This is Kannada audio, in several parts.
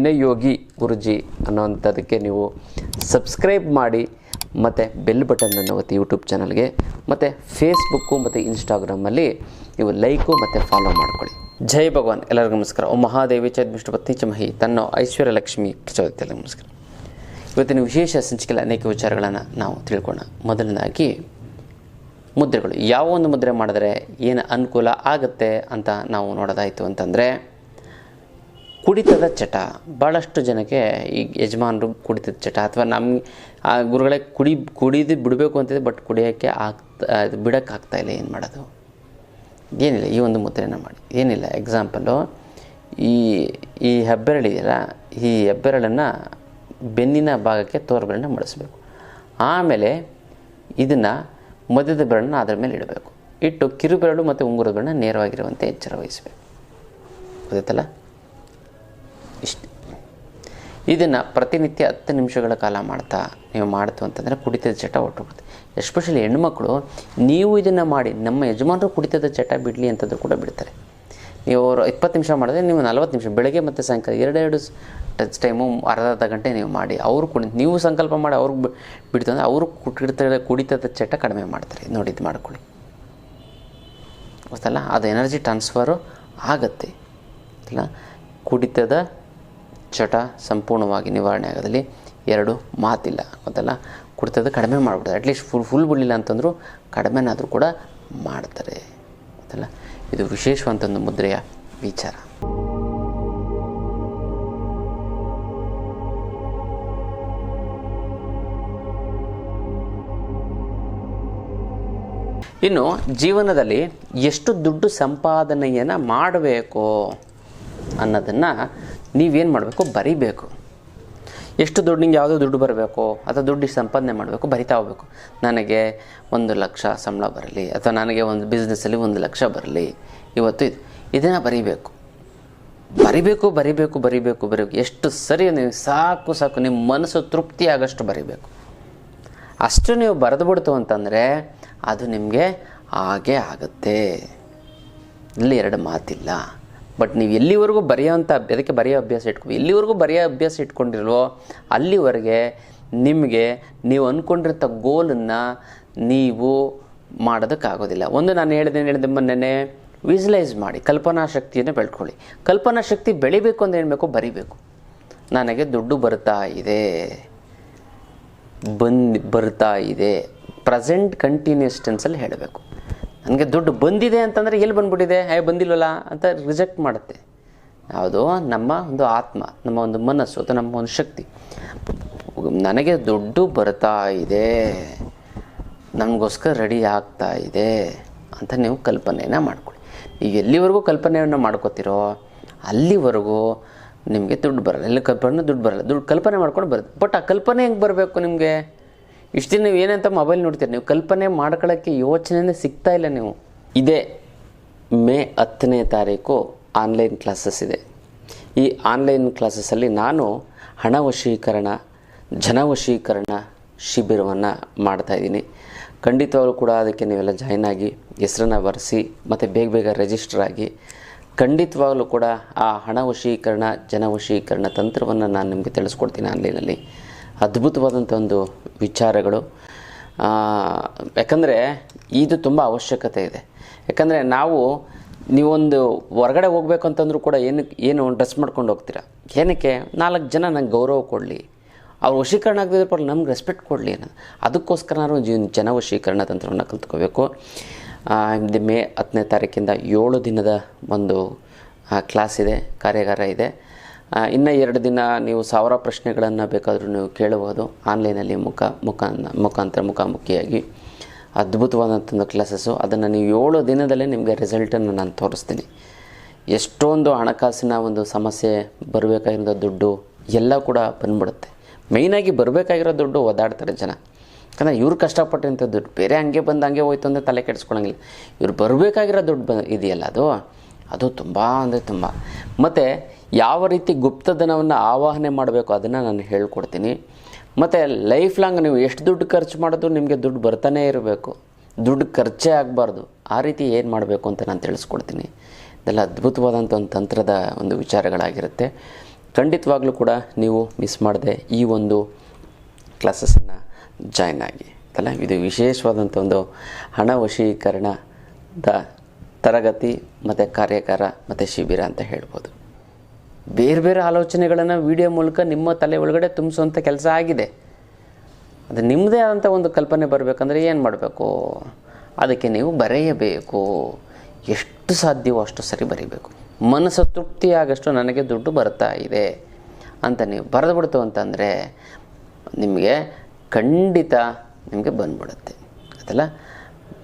ವಿನಯ್ ಯೋಗಿ ಗುರುಜಿ ಅನ್ನೋವಂಥದ್ದಕ್ಕೆ ನೀವು ಸಬ್ಸ್ಕ್ರೈಬ್ ಮಾಡಿ ಮತ್ತು ಬೆಲ್ ಬಟನನ್ನು ಒತ್ತಿ ಯೂಟ್ಯೂಬ್ ಚಾನಲ್ಗೆ, ಮತ್ತು ಫೇಸ್ಬುಕ್ಕು ಮತ್ತು ಇನ್ಸ್ಟಾಗ್ರಾಮಲ್ಲಿ ನೀವು ಲೈಕು ಮತ್ತು ಫಾಲೋ ಮಾಡ್ಕೊಳ್ಳಿ. ಜೈ ಭಗವಾನ್. ಎಲ್ಲರಿಗೂ ನಮಸ್ಕಾರ. ಓ ಮಹಾದೇವಿ ಚದ್ಮಿಷ್ಟು ಪತ್ನಿ ಚಮಹಿ ತನ್ನ ಐಶ್ವರ್ಯ ಲಕ್ಷ್ಮಿ ಪ್ರಚೋದಿತ ನಮಸ್ಕಾರ. ಇವತ್ತಿನ ವಿಶೇಷ ಸಂಚಿಕೆಯಲ್ಲಿ ಅನೇಕ ವಿಚಾರಗಳನ್ನು ನಾವು ತಿಳ್ಕೊಳ್ಳೋಣ. ಮೊದಲನೇದಾಗಿ, ಮುದ್ರೆಗಳು. ಯಾವ ಒಂದು ಮುದ್ರೆ ಮಾಡಿದ್ರೆ ಏನು ಅನುಕೂಲ ಆಗುತ್ತೆ ಅಂತ ನಾವು ನೋಡೋದಾಯಿತು ಅಂತಂದರೆ ಕುಡಿತದ ಚಟ. ಭಾಳಷ್ಟು ಜನಕ್ಕೆ ಈ ಯಜಮಾನರು ಕುಡಿತದ ಚಟ. ಅಥವಾ ನಮ್ಮ ಆ ಗುರುಗಳೇ ಕುಡಿ, ಕುಡಿದು ಬಿಡಬೇಕು ಅಂತಿದೆ, ಬಟ್ ಕುಡಿಯೋಕ್ಕೆ ಆಗ್ತಾ ಅದು ಬಿಡೋಕ್ಕೆ ಆಗ್ತಾ ಇಲ್ಲ, ಏನು ಮಾಡೋದು? ಏನಿಲ್ಲ, ಈ ಒಂದು ಮುದ್ರೆನ ಮಾಡಿ. ಏನಿಲ್ಲ ಎಕ್ಸಾಂಪಲು ಈ ಈ ಹೆಬ್ಬೆರಳಿದೆಯಲ್ಲ, ಈ ಹೆಬ್ಬೆರಳನ್ನು ಬೆನ್ನಿನ ಭಾಗಕ್ಕೆ ತೋರ್ಬೆರಳನ್ನ ಮಡಿಸ್ಬೇಕು. ಆಮೇಲೆ ಇದನ್ನು ಮಧ್ಯದ ಬೆರಳನ್ನ ಅದರ ಮೇಲೆ ಇಡಬೇಕು. ಇಟ್ಟು ಕಿರುಬೆರಳು ಮತ್ತು ಉಂಗುರಗಳನ್ನ ನೇರವಾಗಿರುವಂತೆ ಎಚ್ಚರ ವಹಿಸಬೇಕು ಗೊತ್ತಾಯ್ತಲ್ಲ? ಇಷ್ಟು ಇದನ್ನು ಪ್ರತಿನಿತ್ಯ ಹತ್ತು ನಿಮಿಷಗಳ ಕಾಲ ಮಾಡ್ತಾ ನೀವು ಮಾಡ್ತು ಅಂತಂದರೆ ಕುಡಿತದ ಚಟ ಹೊಟ್ಟೋಗುತ್ತೆ ಎಸ್ಪೆಷಲಿ ಹೆಣ್ಮಕ್ಳು, ನೀವು ಇದನ್ನು ಮಾಡಿ ನಮ್ಮ ಯಜಮಾನರು ಕುಡಿತದ ಚಟ ಬಿಡಲಿ ಅಂತಂದ್ರೂ ಕೂಡ ಬಿಡ್ತಾರೆ. ನೀವು ಅವರು ಇಪ್ಪತ್ತು ನಿಮಿಷ ಮಾಡಿದ್ರೆ ನೀವು ನಲ್ವತ್ತು ನಿಮಿಷ, ಬೆಳಗ್ಗೆ ಮತ್ತು ಸಾಯಂಕಾಲ ಎರಡೆರಡು ಟಚ್ ಟೈಮು, ಅರ್ಧ ಅರ್ಧ ಗಂಟೆ ನೀವು ಮಾಡಿ. ಅವರು ಕುಡಿ, ನೀವು ಸಂಕಲ್ಪ ಮಾಡಿ ಅವ್ರಿಗೆ ಬಿಡ್ತು ಅಂದರೆ ಅವರು ಕುಡಿತದ ಕುಡಿತದ ಚಟ ಕಡಿಮೆ ಮಾಡ್ತಾರೆ. ನೋಡಿ ಇದು ಮಾಡ್ಕೊಳ್ಳಿ. ಗೊತ್ತಲ್ಲ? ಅದು ಎನರ್ಜಿ ಟ್ರಾನ್ಸ್ಫರು ಆಗತ್ತೆ. ಇಲ್ಲ ಕುಡಿತದ ಚಟ ಸಂಪೂರ್ಣವಾಗಿ ನಿವಾರಣೆ ಆಗೋದಲ್ಲಿ ಎರಡು ಮಾತಿಲ್ಲ. ಗೊತ್ತಲ್ಲ? ಕುಡಿತದ ಕಡಿಮೆ ಮಾಡಿಬಿಡ್ತಾರೆ. ಅಟ್ಲೀಸ್ಟ್ ಫುಲ್ ಫುಲ್ ಬಿಡಲಿಲ್ಲ ಅಂತಂದರೂ ಕಡಿಮೆನಾದರೂ ಕೂಡ ಮಾಡ್ತಾರೆ. ಗೊತ್ತಲ್ಲ? ಇದು ವಿಶೇಷವಂತ ಒಂದು ಮುದ್ರೆಯ ವಿಚಾರ. ಇನ್ನು ಜೀವನದಲ್ಲಿ ಎಷ್ಟು ದುಡ್ಡು ಸಂಪಾದನೆಯನ್ನು ಮಾಡಬೇಕು ಅನ್ನೋದನ್ನು ನೀವೇನು ಮಾಡಬೇಕು? ಬರಿಬೇಕು. ಎಷ್ಟು ದುಡ್ಡು ಯಾವುದೋ ದುಡ್ಡು ಬರಬೇಕು ಅಥವಾ ದುಡ್ಡು ಸಂಪಾದನೆ ಮಾಡಬೇಕು, ಬರಿತಾ ಹೋಗ್ಬೇಕು. ನನಗೆ ಒಂದು ಲಕ್ಷ ಸಂಬಳ ಬರಲಿ, ಅಥವಾ ನನಗೆ ಒಂದು ಬಿಸ್ನೆಸ್ಸಲ್ಲಿ ಒಂದು ಲಕ್ಷ ಬರಲಿ, ಇವತ್ತು ಇದು. ಇದನ್ನು ಬರಿಬೇಕು. ಬರಿಬೇಕು ಬರಿಬೇಕು ಬರಿಬೇಕು ಬರಿಬೇಕು. ಎಷ್ಟು ಸರಿ ನೀವು ಸಾಕು ಸಾಕು, ನಿಮ್ಮ ಮನಸ್ಸು ತೃಪ್ತಿ ಆಗೋಷ್ಟು ಬರಿಬೇಕು. ಅಷ್ಟು ನೀವು ಬರೆದು ಬಿಡ್ತು ಅಂತಂದರೆ ಅದು ನಿಮಗೆ ಹಾಗೆ ಆಗುತ್ತೆ. ಇಲ್ಲಿ ಎರಡು ಮಾತಿಲ್ಲ. ಬಟ್ ನೀವು ಎಲ್ಲಿವರೆಗೂ ಬರೆಯೋಂಥ ಅದಕ್ಕೆ ಬರೆಯೋ ಅಭ್ಯಾಸ ಇಟ್ಕೊ, ಎಲ್ಲಿವರೆಗೂ ಬರೆಯೋ ಅಭ್ಯಾಸ ಇಟ್ಕೊಂಡಿಲ್ವೋ ಅಲ್ಲಿವರೆಗೆ ನಿಮಗೆ ನೀವು ಅಂದ್ಕೊಂಡಿರೋ ಗೋಲನ್ನು ನೀವು ಮಾಡೋದಕ್ಕಾಗೋದಿಲ್ಲ. ಒಂದು ನಾನು ಹೇಳಿದೆ ಹೇಳಿದೆ ಮೊನ್ನೆ ವಿಜುಲೈಸ್ ಮಾಡಿ, ಕಲ್ಪನಾ ಶಕ್ತಿಯನ್ನು ಬೆಳ್ಕೊಳ್ಳಿ. ಕಲ್ಪನಾ ಶಕ್ತಿ ಬೆಳಿಬೇಕು ಅಂತ ಹೇಳಬೇಕು ಬರಿಬೇಕು. ನನಗೆ ದುಡ್ಡು ಬರ್ತಾ ಇದೆ. ಬಂದು, ಬರ್ತಾ ಇದೆ. ಪ್ರೆಸೆಂಟ್ ಕಂಟಿನ್ಯೂಸ್ ಟೆನ್ಸಲ್ಲಿ ಹೇಳಬೇಕು. ನನಗೆ ದುಡ್ಡು ಬಂದಿದೆ ಅಂತಂದರೆ ಎಲ್ಲಿ ಬಂದ್ಬಿಟ್ಟಿದೆ? ಹೇ ಬಂದಿಲ್ಲಲ್ಲ ಅಂತ ರಿಜೆಕ್ಟ್ ಮಾಡುತ್ತೆ. ಯಾವುದು ನಮ್ಮ ಒಂದು ಆತ್ಮ, ನಮ್ಮ ಒಂದು ಮನಸ್ಸು ಅಥವಾ ನಮ್ಮ ಒಂದು ಶಕ್ತಿ. ನನಗೆ ದುಡ್ಡು ಬರ್ತಾ ಇದೆ. ನನಗೋಸ್ಕರ ರೆಡಿ ಆಗ್ತಾ ಇದೆ ಅಂತ ನೀವು ಕಲ್ಪನೆಯನ್ನು ಮಾಡ್ಕೊಳ್ಳಿ. ಈಗ ಎಲ್ಲಿವರೆಗೂ ಕಲ್ಪನೆಯನ್ನು ಮಾಡ್ಕೋತಿರೋ, ಅಲ್ಲಿವರೆಗೂ ನಿಮಗೆ ದುಡ್ಡು ಬರಲ್ಲ. ಎಲ್ಲಿ ಕಲ್ಪನೆ ದುಡ್ಡು ಬರಲ್ಲ. ದುಡ್ಡು ಕಲ್ಪನೆ ಮಾಡ್ಕೊಂಡು ಬರುತ್ತೆ. ಬಟ್ ಆ ಕಲ್ಪನೆ ಹೆಂಗೆ ಬರಬೇಕು ನಿಮಗೆ? ಇಷ್ಟು ನೀವು ಏನಂತ ಮೊಬೈಲ್ ನೋಡ್ತೀರಿ? ನೀವು ಕಲ್ಪನೆ ಮಾಡ್ಕೊಳ್ಳೋಕ್ಕೆ ಯೋಚನೆನೇ ಸಿಗ್ತಾ ಇಲ್ಲ ನೀವು. ಇದೇ ಮೇ ಹತ್ತನೇ ತಾರೀಕು ಆನ್ಲೈನ್ ಕ್ಲಾಸಸ್ ಇದೆ. ಈ ಆನ್ಲೈನ್ ಕ್ಲಾಸಸ್ಸಲ್ಲಿ ನಾನು ಹಣ ವಶೀಕರಣ ಜನವಶೀಕರಣ ಶಿಬಿರವನ್ನು ಮಾಡ್ತಾಯಿದ್ದೀನಿ ಖಂಡಿತವಾಗ್ಲೂ ಕೂಡ ಅದಕ್ಕೆ ನೀವೆಲ್ಲ ಜಾಯ್ನ್ ಆಗಿ, ಹೆಸರನ್ನು ಬರೆಸಿ, ಮತ್ತು ಬೇಗ ಬೇಗ ರಿಜಿಸ್ಟರ್ ಆಗಿ, ಖಂಡಿತವಾಗಲೂ ಕೂಡ ಆ ಹಣ ವಶೀಕರಣ ಜನವಶೀಕರಣ ತಂತ್ರವನ್ನು ನಾನು ನಿಮಗೆ ತಿಳಿಸ್ಕೊಡ್ತೀನಿ ಆನ್ಲೈನಲ್ಲಿ ಅದ್ಭುತವಾದಂಥ ಒಂದು ವಿಚಾರಗಳು. ಯಾಕಂದರೆ ಇದು ತುಂಬ ಅವಶ್ಯಕತೆ ಇದೆ. ಯಾಕಂದರೆ ನಾವು, ನೀವೊಂದು ಹೊರಗಡೆ ಹೋಗಬೇಕು ಅಂತಂದ್ರೂ ಕೂಡ ಏನು ಏನು ಡ್ರೆಸ್ ಮಾಡ್ಕೊಂಡು ಹೋಗ್ತೀರಾ? ಏನಕ್ಕೆ? ನಾಲ್ಕು ಜನ ನಂಗೆ ಗೌರವ ಕೊಡಲಿ. ಅವ್ರು ವಶೀಕರಣ ಆಗದಿದ್ರೆ ಪರ ನಮ್ಗೆ ರೆಸ್ಪೆಕ್ಟ್ ಕೊಡಲಿ ಅನ್ನೋದು. ಅದಕ್ಕೋಸ್ಕರ ನಾವು ಜನ ವಶೀಕರಣ ತಂತ್ರವನ್ನು ಕಲ್ತ್ಕೋಬೇಕು. ಮೇ ಹತ್ತನೇ ತಾರೀಕಿಂದ ಏಳು ದಿನದ ಒಂದು ಕ್ಲಾಸ್ ಇದೆ, ಕಾರ್ಯಾಗಾರ ಇದೆ. ಇನ್ನು ಎರಡು ದಿನ ನೀವು ಸಾವಿರ ಪ್ರಶ್ನೆಗಳನ್ನು ಬೇಕಾದರೂ ನೀವು ಕೇಳಬಹುದು ಆನ್ಲೈನಲ್ಲಿ ಮುಖ ಮುಖ ಮುಖಾಂತರ ಮುಖಾಮುಖಿಯಾಗಿ. ಅದ್ಭುತವಾದಂಥ ಒಂದು ಕ್ಲಾಸಸ್ಸು ಅದನ್ನು ನೀವು ಏಳು ದಿನದಲ್ಲೇ ನಿಮಗೆ ರಿಸಲ್ಟನ್ನು ನಾನು ತೋರಿಸ್ತೀನಿ. ಎಷ್ಟೊಂದು ಹಣಕಾಸಿನ ಒಂದು ಸಮಸ್ಯೆ ಬರಬೇಕಾಗಿರೋ ದುಡ್ಡು ಎಲ್ಲ ಕೂಡ ಬಂದ್ಬಿಡುತ್ತೆ. ಮೇಯ್ನಾಗಿ ಬರಬೇಕಾಗಿರೋ ದುಡ್ಡು ಒದಾಡ್ತಾರೆ ಜನ. ಯಾಕಂದರೆ ಇವ್ರು ಕಷ್ಟಪಟ್ಟಿರೋಂಥ ದುಡ್ಡು ಬೇರೆ ಹಂಗೆ ಬಂದು ಹಂಗೆ ಹೋಯ್ತು ಅಂದರೆ ತಲೆ ಕೆಡಿಸ್ಕೊಳಂಗಿಲ್ಲ. ಇವ್ರು ಬರಬೇಕಾಗಿರೋ ದುಡ್ಡು ಬ ಇದೆಯಲ್ಲ ಅದು? ಅದು ತುಂಬ ಅಂದರೆ ತುಂಬ. ಮತ್ತು ಯಾವ ರೀತಿ ಗುಪ್ತಧನವನ್ನು ಆವಾಹನೆ ಮಾಡಬೇಕು ಅದನ್ನು ನಾನು ಹೇಳ್ಕೊಡ್ತೀನಿ. ಮತ್ತು ಲೈಫ್ ಲಾಂಗ್ ನೀವು ಎಷ್ಟು ದುಡ್ಡು ಖರ್ಚು ಮಾಡಿದ್ರು ನಿಮಗೆ ದುಡ್ಡು ಬರ್ತಾನೇ ಇರಬೇಕು. ದುಡ್ಡು ಖರ್ಚೇ ಆಗಬಾರ್ದು. ಆ ರೀತಿ ಏನು ಮಾಡಬೇಕು ಅಂತ ನಾನು ತಿಳಿಸ್ಕೊಡ್ತೀನಿ. ಇದೆಲ್ಲ ಅದ್ಭುತವಾದಂಥ ಒಂದು ತಂತ್ರದ ಒಂದು ವಿಚಾರಗಳಾಗಿರುತ್ತೆ. ಖಂಡಿತವಾಗ್ಲೂ ಕೂಡ ನೀವು ಮಿಸ್ ಮಾಡದೆ ಈ ಒಂದು ಕ್ಲಾಸಸನ್ನು ಜಾಯ್ನ್ ಆಗಿ. ಅಲ್ಲ ಇದು ವಿಶೇಷವಾದಂಥ ಒಂದು ಹಣ ವಶೀಕರಣದ ತರಗತಿ ಮತ್ತು ಕಾರ್ಯಾಗಾರ ಮತ್ತು ಶಿಬಿರ ಅಂತ ಹೇಳ್ಬೋದು. ಬೇರೆ ಬೇರೆ ಆಲೋಚನೆಗಳನ್ನು ವಿಡಿಯೋ ಮೂಲಕ ನಿಮ್ಮ ತಲೆ ಒಳಗಡೆ ತುಂಬಿಸುವಂಥ ಕೆಲಸ ಆಗಿದೆ. ಅದು ನಿಮ್ಮದೇ ಆದಂಥ ಒಂದು ಕಲ್ಪನೆ ಬರಬೇಕಂದ್ರೆ ಏನು ಮಾಡಬೇಕು? ಅದಕ್ಕೆ ನೀವು ಬರೆಯಬೇಕು. ಎಷ್ಟು ಸಾಧ್ಯವೋ ಅಷ್ಟು ಸರಿ ಬರೀಬೇಕು. ಮನಸ್ಸು ತೃಪ್ತಿಯಾಗಷ್ಟು ನನಗೆ ದುಡ್ಡು ಬರ್ತಾ ಇದೆ ಅಂತ ನೀವು ಬರೆದು ಬಿಡ್ತು ಅಂತಂದರೆ ನಿಮಗೆ ಖಂಡಿತ ನಿಮಗೆ ಬಂದ್ಬಿಡುತ್ತೆ. ಅದಲ್ಲ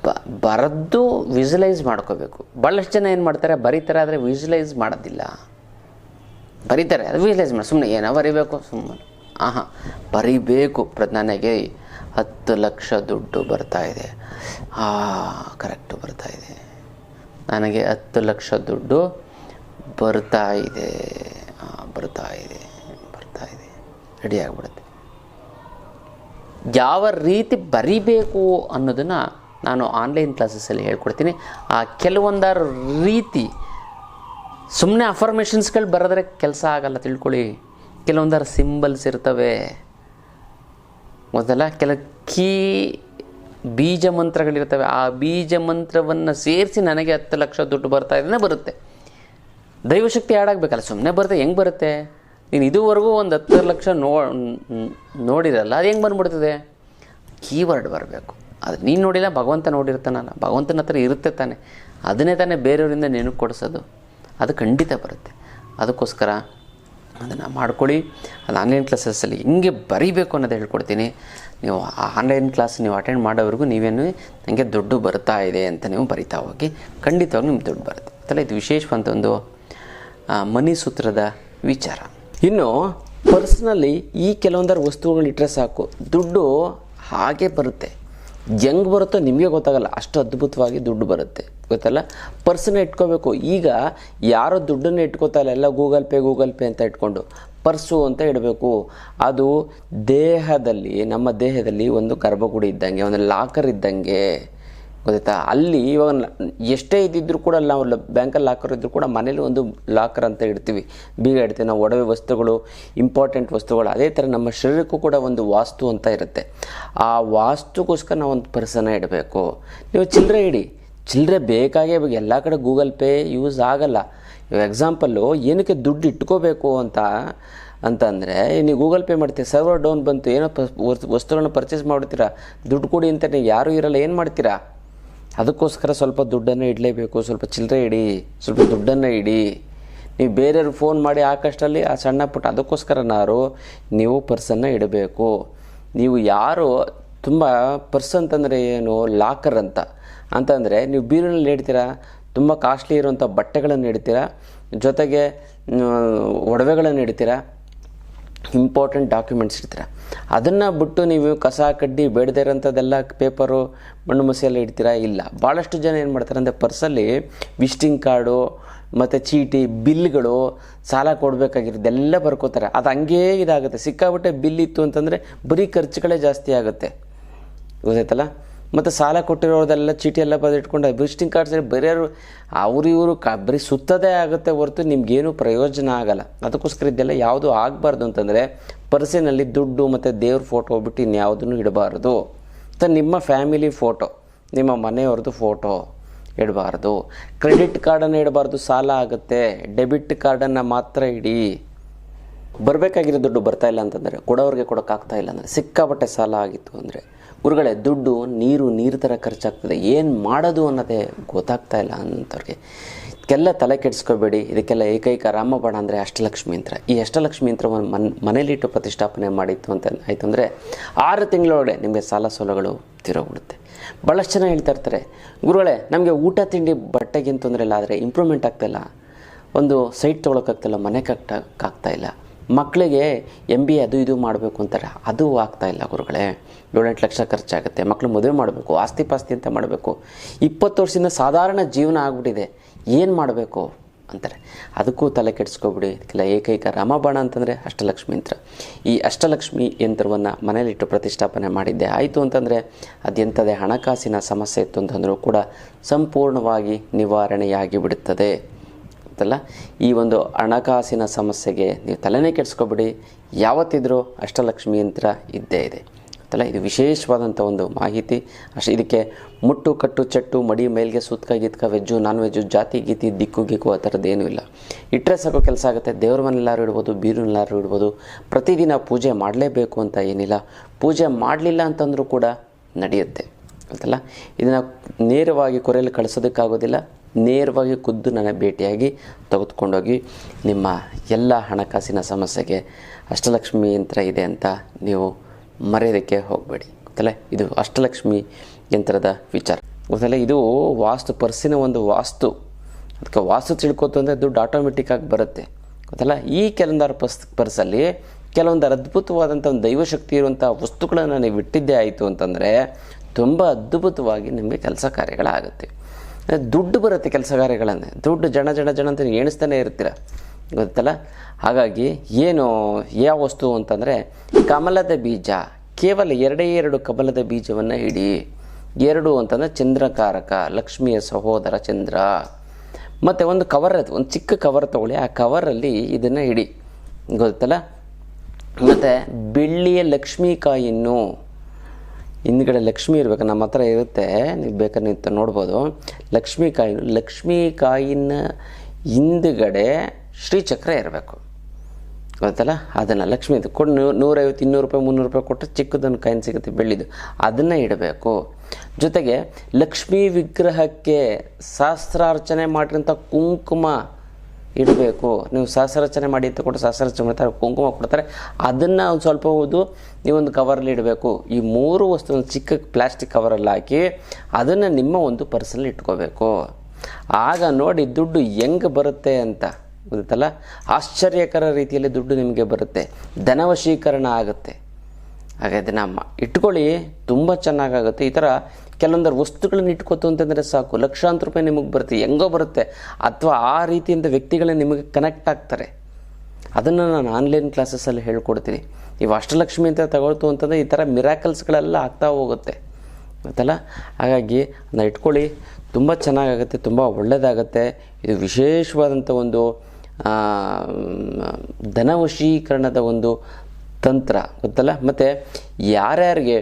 ಬ, ಬರೆದು ವಿಜುಲೈಸ್ ಮಾಡ್ಕೋಬೇಕು. ಭಾಳಷ್ಟು ಜನ ಏನು ಮಾಡ್ತಾರೆ, ಬರೀತಾರೆ, ಆದರೆ ವಿಜುಲೈಸ್ ಮಾಡೋದಿಲ್ಲ. ಬರೀತಾರೆ, ಅದು ವಿಜುಲೈಸ್ ಮಾಡಿ ಸುಮ್ಮನೆ ಏನೋ ಬರಿಬೇಕು ಸುಮ್ಮನೆ ಆಹಾ, ಬರೀಬೇಕು ಪ್ರ ನನಗೆ ಹತ್ತು ಲಕ್ಷ ದುಡ್ಡು ಬರ್ತಾ ಇದೆ. ಆ ಕರೆಕ್ಟು ಬರ್ತಾ ಇದೆ. ನನಗೆ ಹತ್ತು ಲಕ್ಷ ದುಡ್ಡು ಬರ್ತಾ ಇದೆ. ಬರ್ತಾ ಇದೆ ಬರ್ತಾ ಇದೆ. ರೆಡಿ ಆಗಿಬಿಡುತ್ತೆ. ಯಾವ ರೀತಿ ಬರಿಬೇಕು ಅನ್ನೋದನ್ನು ನಾನು ಆನ್ಲೈನ್ ಕ್ಲಾಸಸ್ಸಲ್ಲಿ ಹೇಳ್ಕೊಡ್ತೀನಿ. ಆ ಕೆಲವೊಂದರ ರೀತಿ ಸುಮ್ಮನೆ ಅಫರ್ಮೇಷನ್ಸ್ಗಳು ಬರೆದ್ರೆ ಕೆಲಸ ಆಗಲ್ಲ ತಿಳ್ಕೊಳ್ಳಿ. ಕೆಲವೊಂದರ ಸಿಂಬಲ್ಸ್ ಇರ್ತವೆ. ಮೊದಲ ಕೆಲ ಕೀ ಬೀಜ ಮಂತ್ರಗಳಿರ್ತವೆ. ಆ ಬೀಜ ಮಂತ್ರವನ್ನು ಸೇರಿಸಿ ನನಗೆ ಹತ್ತು ಲಕ್ಷ ದುಡ್ಡು ಬರ್ತಾ ಇದ್ದೇನೆ ಬರುತ್ತೆ. ದೈವಶಕ್ತಿ ಆಡಾಗಬೇಕಲ್ಲ ಸುಮ್ಮನೆ ಬರುತ್ತೆ, ಹೆಂಗೆ ಬರುತ್ತೆ? ನೀನು ಇದುವರೆಗೂ ಒಂದು ಹತ್ತು ಲಕ್ಷ ನೋ ನೋಡಿರಲ್ಲ, ಅದು ಹೆಂಗೆ ಬಂದ್ಬಿಡ್ತದೆ? ಕೀವರ್ಡ್ ಬರಬೇಕು. ಅದು ನೀನು ನೋಡಿಲ್ಲ, ಭಗವಂತ ನೋಡಿರ್ತಾನಲ್ಲ. ಭಗವಂತನ ಹತ್ರ ಇರುತ್ತೆ ತಾನೆ. ಅದನ್ನೇ ತಾನೇ ಬೇರೆಯವರಿಂದ ನೆನಪು ಕೊಡಿಸೋದು. ಅದು ಖಂಡಿತ ಬರುತ್ತೆ. ಅದಕ್ಕೋಸ್ಕರ ಅದನ್ನು ಮಾಡ್ಕೊಳ್ಳಿ. ಅದು ಆನ್ಲೈನ್ ಕ್ಲಾಸಸ್ಸಲ್ಲಿ ಹಿಂಗೆ ಬರೀಬೇಕು ಅನ್ನೋದು ಹೇಳ್ಕೊಡ್ತೀನಿ. ನೀವು ಆ ಆನ್ಲೈನ್ ಕ್ಲಾಸ್ ನೀವು ಅಟೆಂಡ್ ಮಾಡೋವರೆಗೂ ನೀವೇನು ನನಗೆ ದುಡ್ಡು ಬರ್ತಾ ಇದೆ ಅಂತ ನೀವು ಬರಿತಾ ಹೋಗಿ. ಖಂಡಿತವಾಗಿ ನಿಮ್ಗೆ ದುಡ್ಡು ಬರುತ್ತೆ. ತಲೆ, ಇದು ವಿಶೇಷವಂತ ಒಂದು ಮನಿ ಸೂತ್ರದ ವಿಚಾರ. ಇನ್ನು ಪರ್ಸ್ನಲ್ಲಿ ಈ ಕೆಲವೊಂದರ ವಸ್ತುಗಳನ್ನ ಇಟ್ಟರೆ ಸಾಕು. ದುಡ್ಡು ಹಾಗೆ ಬರುತ್ತೆ. ಹೆಂಗೆ ಬರುತ್ತೋ ನಿಮಗೆ ಗೊತ್ತಾಗಲ್ಲ, ಅಷ್ಟು ಅದ್ಭುತವಾಗಿ ದುಡ್ಡು ಬರುತ್ತೆ, ಗೊತ್ತಲ್ಲ? ಪರ್ಸನ್ನ ಇಟ್ಕೋಬೇಕು. ಈಗ ಯಾರೋ ದುಡ್ಡನ್ನು ಇಟ್ಕೋತಾ ಇಲ್ಲ, ಎಲ್ಲ ಗೂಗಲ್ ಪೇ ಗೂಗಲ್ ಪೇ ಅಂತ ಇಟ್ಕೊಂಡು ಪರ್ಸು ಅಂತ ಇಡಬೇಕು. ಅದು ದೇಹದಲ್ಲಿ, ನಮ್ಮ ದೇಹದಲ್ಲಿ ಒಂದು ಗರ್ಭಗುಡಿ ಇದ್ದಂಗೆ, ಒಂದು ಲಾಕರ್ ಇದ್ದಂಗೆ ಗೊತ್ತಾಯ್ತಾ? ಅಲ್ಲಿ ಇವಾಗ ಎಷ್ಟೇ ಇದ್ದಿದ್ರು ಕೂಡ ನಾವು ಬ್ಯಾಂಕಲ್ಲಿ ಲಾಕರ್ ಇದ್ದರೂ ಕೂಡ ಮನೇಲಿ ಒಂದು ಲಾಕರ್ ಅಂತ ಇಡ್ತೀವಿ. ಬೀಗ ಇಡ್ತೀವಿ. ನಾವು ಒಡವೆ ವಸ್ತುಗಳು ಇಂಪಾರ್ಟೆಂಟ್ ವಸ್ತುಗಳು, ಅದೇ ಥರ ನಮ್ಮ ಶರೀರಕ್ಕೂ ಕೂಡ ಒಂದು ವಾಸ್ತು ಅಂತ ಇರುತ್ತೆ. ಆ ವಾಸ್ತುಗೋಸ್ಕರ ನಾವು ಒಂದು ಪರ್ಸನ ಇಡಬೇಕು. ನೀವು ಚಿಲ್ಲರೆ ಇಡಿ. ಚಿಲ್ಲರೆ ಬೇಕಾಗೇ ಬೇಕು ಎಲ್ಲ ಕಡೆ ಗೂಗಲ್ ಪೇ ಯೂಸ್ ಆಗಲ್ಲ. ಇವಾಗ ಎಕ್ಸಾಂಪಲ್ಲು ಏನಕ್ಕೆ ದುಡ್ಡು ಇಟ್ಕೋಬೇಕು ಅಂತ ಅಂತಂದರೆ ನೀವು ಗೂಗಲ್ ಪೇ ಮಾಡ್ತೀರಾ? ಸರ್ವರ್ ಡೌನ್ ಬಂತು, ಏನೋ ವಸ್ತುಗಳನ್ನು ವಸ್ತು- ವಸ್ತುಗಳನ್ನ ಪರ್ಚೇಸ್ ಮಾಡ್ತೀರಾ? ದುಡ್ಡು ಕೊಡಿ ಅಂತ ನೀವು ಯಾರೂ ಇರಲ್ಲ, ಏನು ಮಾಡ್ತೀರಾ? ಅದಕ್ಕೋಸ್ಕರ ಸ್ವಲ್ಪ ದುಡ್ಡನ್ನು ಇಡಲೇಬೇಕು, ಸ್ವಲ್ಪ ಚಿಲ್ಲರೆ ಇಡಿ, ಸ್ವಲ್ಪ ದುಡ್ಡನ್ನು ಇಡಿ. ನೀವು ಬೇರೆಯವ್ರು ಫೋನ್ ಮಾಡಿ ಹಾಕಷ್ಟರಲ್ಲಿ ಆ ಸಣ್ಣ ಪುಟ್ಟ ಅದಕ್ಕೋಸ್ಕರನಾರು ನೀವು ಪರ್ಸನ್ನು ಇಡಬೇಕು. ನೀವು ಯಾರು, ತುಂಬ ಪರ್ಸ್ ಅಂತಂದರೆ ಏನು? ಲಾಕರ್ ಅಂತ. ಅಂತಂದರೆ ನೀವು ಬೀರಿನಲ್ಲಿ ಇಡ್ತೀರಾ? ತುಂಬ ಕಾಸ್ಟ್ಲಿ ಇರುವಂಥ ಬಟ್ಟೆಗಳನ್ನು ಇಡ್ತೀರಾ? ಜೊತೆಗೆ ಒಡವೆಗಳನ್ನು ಇಡ್ತೀರಾ? ಇಂಪಾರ್ಟೆಂಟ್ ಡಾಕ್ಯುಮೆಂಟ್ಸ್ ಇಡ್ತೀರ. ಅದನ್ನು ಬಿಟ್ಟು ನೀವು ಕಸ ಕಡ್ಡಿ ಬೇಡದೇ ಇರೋಂಥದ್ದೆಲ್ಲ ಪೇಪರು, ಮಣ್ಣು ಮಸಿ ಇಡ್ತೀರಾ? ಇಲ್ಲ. ಭಾಳಷ್ಟು ಜನ ಏನು ಮಾಡ್ತಾರೆ ಅಂದರೆ ಪರ್ಸಲ್ಲಿ ವಿಸಿಟಿಂಗ್ ಕಾರ್ಡು ಮತ್ತು ಚೀಟಿ, ಬಿಲ್ಗಳು, ಸಾಲ ಕೊಡಬೇಕಾಗಿರೋದೆಲ್ಲ ಬರ್ಕೋತಾರೆ. ಅದು ಹಂಗೇ ಇದಾಗುತ್ತೆ. ಸಿಕ್ಕಾಬಿಟ್ಟೆ ಬಿಲ್ ಇತ್ತು ಅಂತಂದರೆ ಬರೀ ಖರ್ಚುಗಳೇ ಜಾಸ್ತಿ ಆಗುತ್ತೆ. ಗೊತ್ತಾಯ್ತಲ್ಲ? ಮತ್ತು ಸಾಲ ಕೊಟ್ಟಿರೋದೆಲ್ಲ ಚೀಟಿ ಎಲ್ಲ ಬರೆದಿಟ್ಕೊಂಡು ವಿಸಿಟಿಂಗ್ ಕಾರ್ಡ್ಸ್ ಬರೆಯೋರು, ಅವರು ಇವರು ಕ, ಬರೀ ಸುತ್ತದೇ ಆಗುತ್ತೆ ಹೊರತು ನಿಮ್ಗೇನು ಪ್ರಯೋಜನ ಆಗಲ್ಲ. ಅದಕ್ಕೋಸ್ಕರ ಇದೆಲ್ಲ ಯಾವುದು ಆಗಬಾರ್ದು ಅಂತಂದರೆ, ಪರ್ಸಿನಲ್ಲಿ ದುಡ್ಡು ಮತ್ತು ದೇವ್ರ ಫೋಟೋ ಬಿಟ್ಟು ಇನ್ಯಾವುದನ್ನು ಇಡಬಾರ್ದು. ಮತ್ತು ನಿಮ್ಮ ಫ್ಯಾಮಿಲಿ ಫೋಟೋ ನಿಮ್ಮ ಮನೆಯವ್ರದ್ದು ಫೋಟೋ ಇಡಬಾರ್ದು. ಕ್ರೆಡಿಟ್ ಕಾರ್ಡನ್ನು ಇಡಬಾರ್ದು, ಸಾಲ ಆಗುತ್ತೆ. ಡೆಬಿಟ್ ಕಾರ್ಡನ್ನು ಮಾತ್ರ ಇಡಿ. ಬರಬೇಕಾಗಿರೋ ದುಡ್ಡು ಬರ್ತಾ ಇಲ್ಲ ಅಂತಂದರೆ, ಕೊಡೋರಿಗೆ ಕೊಡೋಕ್ಕಾಗ್ತಾ ಇಲ್ಲ ಅಂದರೆ, ಸಿಕ್ಕಾಪಟ್ಟೆ ಸಾಲ ಆಗಿತ್ತು ಅಂದರೆ ಗುರುಗಳೇ, ದುಡ್ಡು, ನೀರು ನೀರು ಥರ ಖರ್ಚಾಗ್ತದೆ. ಏನು ಮಾಡೋದು ಅನ್ನೋದೇ ಗೊತ್ತಾಗ್ತಾ ಇಲ್ಲ ಅಂಥವ್ರಿಗೆ ಇದಕ್ಕೆಲ್ಲ ತಲೆ ಕೆಡಿಸ್ಕೋಬೇಡಿ. ಇದಕ್ಕೆಲ್ಲ ಏಕೈಕ ರಾಮಬಾಣ ಅಂದರೆ ಅಷ್ಟಲಕ್ಷ್ಮಿ ಯಂತ್ರ ಈ ಅಷ್ಟಲಕ್ಷ್ಮಿ ಯಂತ್ರವನ್ನು ಮನ್ ಮನೇಲಿಟ್ಟು ಪ್ರತಿಷ್ಠಾಪನೆ ಮಾಡಿತ್ತು ಅಂತ ಆಯಿತು ಅಂದರೆ ಆರು ತಿಂಗಳೊಳಗೆ ನಿಮಗೆ ಸಾಲ ಸೋಲಗಳು ತಿರೋಗ್ಬಿಡುತ್ತೆ. ಭಾಳಷ್ಟು ಜನ ಹೇಳ್ತಾ ಇರ್ತಾರೆ, ಗುರುಗಳೇ, ನಮಗೆ ಊಟ, ತಿಂಡಿ ಬಟ್ಟೆಗಿಂತ ತೊಂದರೆ ಇಲ್ಲ, ಆದರೆ ಇಂಪ್ರೂವ್ಮೆಂಟ್ ಆಗ್ತಾಯಿಲ್ಲ ಒಂದು ಸೈಟ್ ತೊಗೊಳಕ್ಕಾಗ್ತಾಯಿಲ್ಲ ಮನೆ ಕಟ್ಟಕ್ಕಾಗ್ತಾ ಇಲ್ಲ. ಮಕ್ಕಳಿಗೆ ಎಂ ಬಿ ಎ ಅದು ಇದು ಮಾಡಬೇಕು ಅಂತಾರೆ. ಅದು ಆಗ್ತಾ ಇಲ್ಲ ಗುರುಗಳೇ. ಏಳೆಂಟು ಲಕ್ಷ ಖರ್ಚಾಗುತ್ತೆ. ಮಕ್ಕಳು ಮದುವೆ ಮಾಡಬೇಕು, ಆಸ್ತಿ ಪಾಸ್ತಿ ಅಂತ ಮಾಡಬೇಕು. ಇಪ್ಪತ್ತು ವರ್ಷದಿಂದ ಸಾಧಾರಣ ಜೀವನ ಆಗ್ಬಿಟ್ಟಿದೆ. ಏನು ಮಾಡಬೇಕು ಅಂತಾರೆ. ಅದಕ್ಕೂ ತಲೆ ಕೆಡಿಸ್ಕೊಬಿಡಿ. ಇದಕ್ಕೆಲ್ಲ ಏಕೈಕ ರಾಮಬಾಣ ಅಂತಂದರೆ ಅಷ್ಟಲಕ್ಷ್ಮಿ ಯಂತ್ರ ಈ ಅಷ್ಟಲಕ್ಷ್ಮಿ ಯಂತ್ರವನ್ನು ಮನೇಲಿಟ್ಟು ಪ್ರತಿಷ್ಠಾಪನೆ ಮಾಡಿದ್ದೆ. ಆಯಿತು ಅಂತಂದರೆ ಅದೆಂಥದೇ ಹಣಕಾಸಿನ ಸಮಸ್ಯೆ ಇತ್ತು ಅಂತಂದರೂ ಕೂಡ ಸಂಪೂರ್ಣವಾಗಿ ನಿವಾರಣೆಯಾಗಿ ಬಿಡುತ್ತದೆ ಗೊತ್ತಲ್ಲ ಈ ಒಂದು ಹಣಕಾಸಿನ ಸಮಸ್ಯೆಗೆ ನೀವು ತಲೆನೇ ಕೆಡಿಸ್ಕೊಬಿಡಿ. ಯಾವತ್ತಿದ್ರೂ ಅಷ್ಟಲಕ್ಷ್ಮಿ ಯಂತ್ರ ಇದ್ದೇ ಇದೆ. ಗೊತ್ತಲ್ಲ ಇದು ವಿಶೇಷವಾದಂಥ ಒಂದು ಮಾಹಿತಿ. ಅಷ್ಟೇ, ಇದಕ್ಕೆ ಮುಟ್ಟು, ಕಟ್ಟು, ಚಟ್ಟು, ಮಡಿ, ಮೇಲ್ಗೆ ಸುತ್ಕ, ಗೀತ್ಕ, ವೆಜ್ಜು ನಾನ್ ವೆಜ್ಜು ಜಾತಿ, ಗೀತಿ, ದಿಕ್ಕು, ಗಿಕ್ಕು, ಆ ಥರದ್ದು ಏನೂ ಇಲ್ಲ. ಇಟ್ಟರೆ ಸಾಕು ಕೆಲಸ ಆಗುತ್ತೆ. ದೇವ್ರ ಮನೆಲ್ಲಾರು ಇಡ್ಬೋದು ಬೀರನ್ನೆಲ್ಲಾರು ಇಡ್ಬೋದು. ಪ್ರತಿದಿನ ಪೂಜೆ ಮಾಡಲೇಬೇಕು ಅಂತ ಏನಿಲ್ಲ. ಪೂಜೆ ಮಾಡಲಿಲ್ಲ ಅಂತಂದರೂ ಕೂಡ ನಡೆಯುತ್ತೆ. ಗೊತ್ತಲ್ಲ ಇದನ್ನು ನೇರವಾಗಿ ಕೊರೆಯಲ್ಲಿ ಕಳಿಸೋದಕ್ಕಾಗೋದಿಲ್ಲ, ನೇರವಾಗಿ ಖುದ್ದು ನನಗೆ ಭೇಟಿಯಾಗಿ ತೆಗೆದುಕೊಂಡೋಗಿ ನಿಮ್ಮ ಎಲ್ಲ ಹಣಕಾಸಿನ ಸಮಸ್ಯೆಗೆ ಅಷ್ಟಲಕ್ಷ್ಮಿ ಯಂತ್ರ ಇದೆ ಅಂತ ನೀವು ಮರೆಯೋದಕ್ಕೆ ಹೋಗಬೇಡಿ. ಗೊತ್ತಲ್ಲ, ಇದು ಅಷ್ಟಲಕ್ಷ್ಮಿ ಯಂತ್ರದ ವಿಚಾರ. ಗೊತ್ತಲ್ಲ, ಇದು ವಾಸ್ತು, ಪರ್ಸಿನ ಒಂದು ವಾಸ್ತು. ಅದಕ್ಕೆ ವಾಸ್ತು ತಿಳ್ಕೊತು ಅಂದರೆ ದುಡ್ಡು ಆಟೋಮೆಟಿಕ್ಕಾಗಿ ಬರುತ್ತೆ. ಗೊತ್ತಲ್ಲ, ಈ ಕ್ಯಾಲೆಂಡರ್ ಪರ್ಸ್, ಪರ್ಸಲ್ಲಿ ಕೆಲವೊಂದು ಅದ್ಭುತವಾದಂಥ ಒಂದು ದೈವಶಕ್ತಿ ಇರುವಂಥ ವಸ್ತುಗಳನ್ನು ನೀವು ಇಟ್ಟಿದ್ದೇ ಆಯಿತು ಅಂತಂದರೆ ತುಂಬ ಅದ್ಭುತವಾಗಿ ನಿಮಗೆ ಕೆಲಸ ಕಾರ್ಯಗಳಾಗುತ್ತೆ. ದುಡ್ಡು ಬರುತ್ತೆ ಕೆಲಸ ಕಾರ್ಯಗಳನ್ನೇ. ದುಡ್ಡು ಜನ ಜನ ಜನ ಅಂತ ನೀವು ಎಣಿಸ್ತಾನೆ ಇರ್ತೀರ. ಗೊತ್ತಲ್ಲ? ಹಾಗಾಗಿ ಏನು, ಯಾವ ವಸ್ತು ಅಂತಂದರೆ ಕಮಲದ ಬೀಜ. ಕೇವಲ ಎರಡೇ ಎರಡು ಕಮಲದ ಬೀಜವನ್ನು ಹಿಡಿ ಎರಡು ಅಂತಂದರೆ ಚಂದ್ರಕಾರಕ, ಲಕ್ಷ್ಮಿಯ ಸಹೋದರ ಚಂದ್ರ. ಮತ್ತು ಒಂದು ಕವರ್ ಒಂದು ಚಿಕ್ಕ ಕವರ್ ತೊಗೊಳ್ಳಿ. ಆ ಕವರಲ್ಲಿ ಇದನ್ನು ಹಿಡಿ ಗೊತ್ತಲ್ಲ? ಮತ್ತು ಬೆಳ್ಳಿಯ ಲಕ್ಷ್ಮೀಕಾಯಿಯನ್ನು ಹಿಂದ್ಗಡೆ ಲಕ್ಷ್ಮಿ ಇರಬೇಕು, ನಮ್ಮ ಹತ್ರ ಇರುತ್ತೆ, ನೀವು ಬೇಕಾದ್ರೆ ನೀವು ನೋಡ್ಬೋದು. ಲಕ್ಷ್ಮೀಕಾಯಿ ಲಕ್ಷ್ಮೀಕಾಯಿನ ಹಿಂದ್ಗಡೆ ಶ್ರೀಚಕ್ರ ಇರಬೇಕು. ಗೊತ್ತಲ್ಲ? ಅದನ್ನು ಲಕ್ಷ್ಮೀ ಕೊಡು ನೂರೈವತ್ತು, ಇನ್ನೂರು ರೂಪಾಯಿ, ಮುನ್ನೂರು ರೂಪಾಯಿ ಕೊಟ್ಟರೆ ಚಿಕ್ಕದೊಂದು ಕಾಯಿನ್ ಸಿಗುತ್ತೆ ಬೆಳ್ಳಿದು. ಅದನ್ನು ಇಡಬೇಕು. ಜೊತೆಗೆ ಲಕ್ಷ್ಮೀ ವಿಗ್ರಹಕ್ಕೆ ಶಾಸ್ತ್ರಾರ್ಚನೆ ಮಾಡಿರೋಂಥ ಕುಂಕುಮ ಇಡಬೇಕು. ನೀವು ಸಹಸ್ರಚನೆ ಮಾಡಿ ಅಂತ ಕೊಟ್ಟು ಸಹಸ್ರಚನೆ ಮಾಡ್ತಾರೆ ಕುಂಕುಮ ಕೊಡ್ತಾರೆ. ಅದನ್ನು ಒಂದು ಸ್ವಲ್ಪ ಓದು ನೀವೊಂದು ಕವರಲ್ಲಿ ಇಡಬೇಕು. ಈ ಮೂರು ವಸ್ತು ಒಂದು ಚಿಕ್ಕ ಪ್ಲಾಸ್ಟಿಕ್ ಕವರಲ್ಲಿ ಹಾಕಿ ಅದನ್ನು ನಿಮ್ಮ ಒಂದು ಪರ್ಸಲ್ಲಿ ಇಟ್ಕೋಬೇಕು. ಆಗ ನೋಡಿ ದುಡ್ಡು ಹೆಂಗೆ ಬರುತ್ತೆ ಅಂತ ಗೊತ್ತಲ್ಲ ಆಶ್ಚರ್ಯಕರ ರೀತಿಯಲ್ಲಿ ದುಡ್ಡು ನಿಮಗೆ ಬರುತ್ತೆ. ಧನವಶೀಕರಣ ಆಗುತ್ತೆ. ಹಾಗೆ ಅದನ್ನು ಇಟ್ಕೊಳ್ಳಿ, ತುಂಬ ಚೆನ್ನಾಗಾಗುತ್ತೆ. ಈ ಥರ ಕೆಲವೊಂದರ ವಸ್ತುಗಳನ್ನ ಇಟ್ಕೋತು ಅಂತಂದರೆ ಸಾಕು. ಲಕ್ಷಾಂತರ ರೂಪಾಯಿ ನಿಮಗೆ ಬರುತ್ತೆ, ಹೆಂಗೋ ಬರುತ್ತೆ. ಅಥವಾ ಆ ರೀತಿಯಿಂದ ವ್ಯಕ್ತಿಗಳೇ ನಿಮಗೆ ಕನೆಕ್ಟ್ ಆಗ್ತಾರೆ. ಅದನ್ನು ನಾನು ಆನ್ಲೈನ್ ಕ್ಲಾಸಸ್ಸಲ್ಲಿ ಹೇಳ್ಕೊಡ್ತೀನಿ. ನೀವು ಅಷ್ಟಲಕ್ಷ್ಮಿ ಅಂತ ತಗೊಳ್ತು ಅಂತಂದರೆ ಈ ಥರ ಮಿರಾಕಲ್ಸ್ಗಳೆಲ್ಲ ಆಗ್ತಾ ಹೋಗುತ್ತೆ. ಗೊತ್ತಲ್ಲ? ಹಾಗಾಗಿ ಅದನ್ನ ಇಟ್ಕೊಳ್ಳಿ. ತುಂಬ ಚೆನ್ನಾಗಾಗುತ್ತೆ, ತುಂಬ ಒಳ್ಳೆಯದಾಗತ್ತೆ ಇದು ವಿಶೇಷವಾದಂಥ ಒಂದು ಧನವಶೀಕರಣದ ಒಂದು ತಂತ್ರ ಗೊತ್ತಲ್ಲ? ಮತ್ತು ಯಾರ್ಯಾರಿಗೆ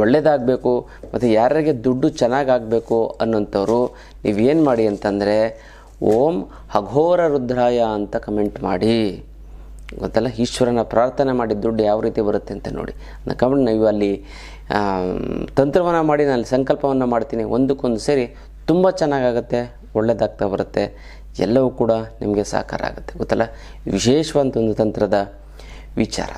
ಒಳ್ಳೆಯದಾಗಬೇಕು ಮತ್ತು ಯಾರ್ಯಾರಿಗೆ ದುಡ್ಡು ಚೆನ್ನಾಗಾಗಬೇಕು ಅನ್ನೋಂಥವ್ರು ನೀವೇನು ಮಾಡಿ ಅಂತಂದರೆ, ಓಂ ಅಘೋರ ರುದ್ರಾಯ ಅಂತ ಕಮೆಂಟ್ ಮಾಡಿ. ಗೊತ್ತಲ್ಲ? ಈಶ್ವರನ ಪ್ರಾರ್ಥನೆ ಮಾಡಿ ದುಡ್ಡು ಯಾವ ರೀತಿ ಬರುತ್ತೆ ಅಂತ ನೋಡಿ. ನಾನು ಕಮೆಂಟ್ ನೀವು ಅಲ್ಲಿ ತಂತ್ರವನ್ನು ಮಾಡಿ ನಾನು ಸಂಕಲ್ಪವನ್ನು ಮಾಡ್ತೀನಿ. ಒಂದಕ್ಕೊಂದು ಸೇರಿ ತುಂಬ ಚೆನ್ನಾಗಾಗುತ್ತೆ ಒಳ್ಳೆಯದಾಗ್ತಾ ಬರುತ್ತೆ. ಎಲ್ಲವೂ ಕೂಡ ನಿಮಗೆ ಸಾಕಾರ ಆಗುತ್ತೆ. ಗೊತ್ತಲ್ಲ? ವಿಶೇಷವಾದಂಥ ಒಂದು ತಂತ್ರದ ವಿಚಾರ